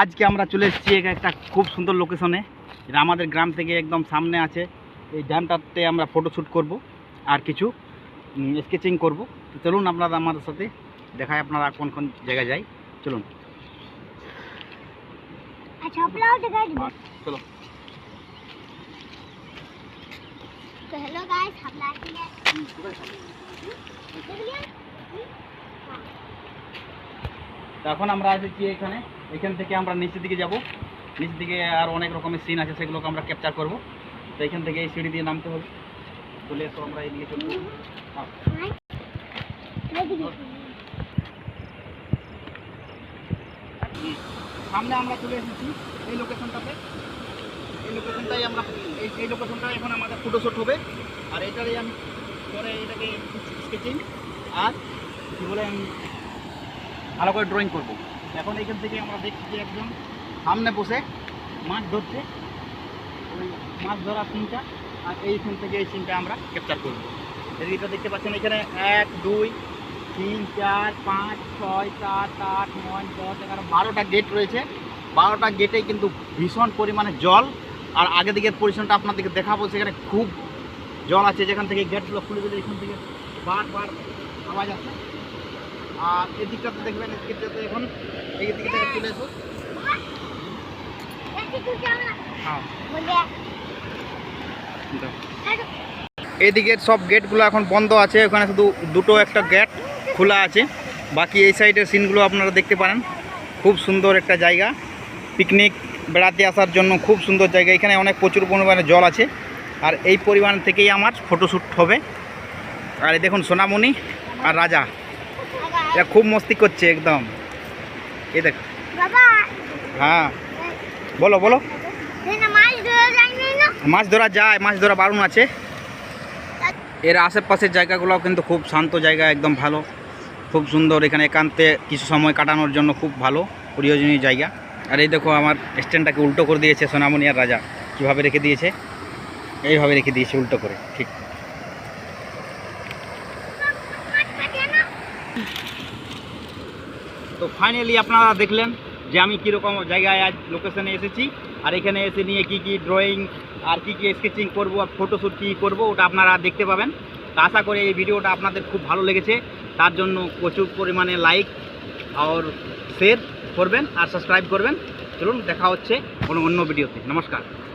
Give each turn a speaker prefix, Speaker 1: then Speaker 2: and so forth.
Speaker 1: আজকে আমরা চলে এসেছি একটা খুব সুন্দর লোকেশনে এটা আমাদের গ্রাম থেকে একদম সামনে আছে এই ড্যামটাতে আমরা ফটোশ্যুট করব আর কিছু স্কেচিং করব তো চলুন আপনারা আমাদের সাথে দেখায় আপনারা কোন কোন জায়গায় যাই চলুন আচ্ছা, হ্যাঁ, চলো এখন আমরা এসেছি এখানে এখান থেকে আমরা নিচের দিকে যাব নিচের দিকে আর অনেক রকমের সিন আছে সেগুলোকে আমরা ক্যাপচার করব তো এখান থেকে এই সিঁড়ি দিয়ে নামতে হবে চলে এসো আমরা এই দিকে চলব সামনে আমরা চলে এসেছি এই লোকেশনটাতে এই লোকেশনটাই আমরা এই এই লোকেশনটা এখন আমাদের ফটোশ্যুট হবে আর এটারই আমি পরে এটাকে স্কেচিং আর কী বলে আমি ভালো করে ড্রয়িং করবো এখন এখান থেকে আমরা দেখছি যে একজন সামনে বসে মাছ ধরছে ওই মাছ ধরার সিনটা আর এইখান থেকে এই সিনটা আমরা ক্যাপচার করবো এটা দেখতে পাচ্ছেন এখানে এক দুই তিন চার পাঁচ ছয় সাত আট নয় দশ এগারো বারোটা গেট রয়েছে বারোটা গেটে কিন্তু ভীষণ পরিমাণে জল আর আগে দিকের পরিশ্রমটা আপনাদেরকে দেখাবো সেখানে খুব জল আছে যেখান থেকে গেটগুলো খুলে দিলে এখান থেকে বারবার আওয়াজ আছে আর এদিকটাতে দেখবেন এদিকটাতে এখন এদিকটা চলে এসো হ্যাঁ। এদিকের সব গেটগুলো এখন বন্ধ আছে ওখানে শুধু দুটো একটা গেট খোলা আছে বাকি এই সাইডের সিনগুলো আপনারা দেখতে পারেন খুব সুন্দর একটা জায়গা পিকনিক বেড়াতে আসার জন্য খুব সুন্দর জায়গা এখানে অনেক প্রচুর পরিমাণে জল আছে আর এই পরিমাণ থেকেই আমার ফটোশ্যুট হবে আর দেখুন সোনামণি আর রাজা এটা খুব মস্তি করছে একদম এই দেখ হ্যাঁ বলো বলো মাছ ধরা যায় মাছ ধরা বারুন আছে এর আশেপাশের জায়গাগুলোও কিন্তু খুব শান্ত জায়গা একদম ভালো খুব সুন্দর এখানে একান্তে কিছু সময় কাটানোর জন্য খুব ভালো প্রয়োজনীয় জায়গা আর এই দেখো আমার স্ট্যান্ডটাকে উল্টো করে দিয়েছে সোনামনিয়ার রাজা কীভাবে রেখে দিয়েছে এইভাবে রেখে দিয়েছে উল্টো করে ঠিক তো ফাইনালি আপনারা দেখলেন যে আমি কীরকম জায়গায় আজ লোকেশানে এসেছি আর এখানে এসে নিয়ে কি কি ড্রয়িং আর কি কি স্কেচিং করব আর ফটোশ্যুট কী করব ওটা আপনারা দেখতে পাবেন তা আশা করে এই ভিডিওটা আপনাদের খুব ভালো লেগেছে তার জন্য প্রচুর পরিমাণে লাইক আর শেয়ার করবেন আর সাবস্ক্রাইব করবেন চলুন দেখা হচ্ছে কোনো অন্য ভিডিওতে নমস্কার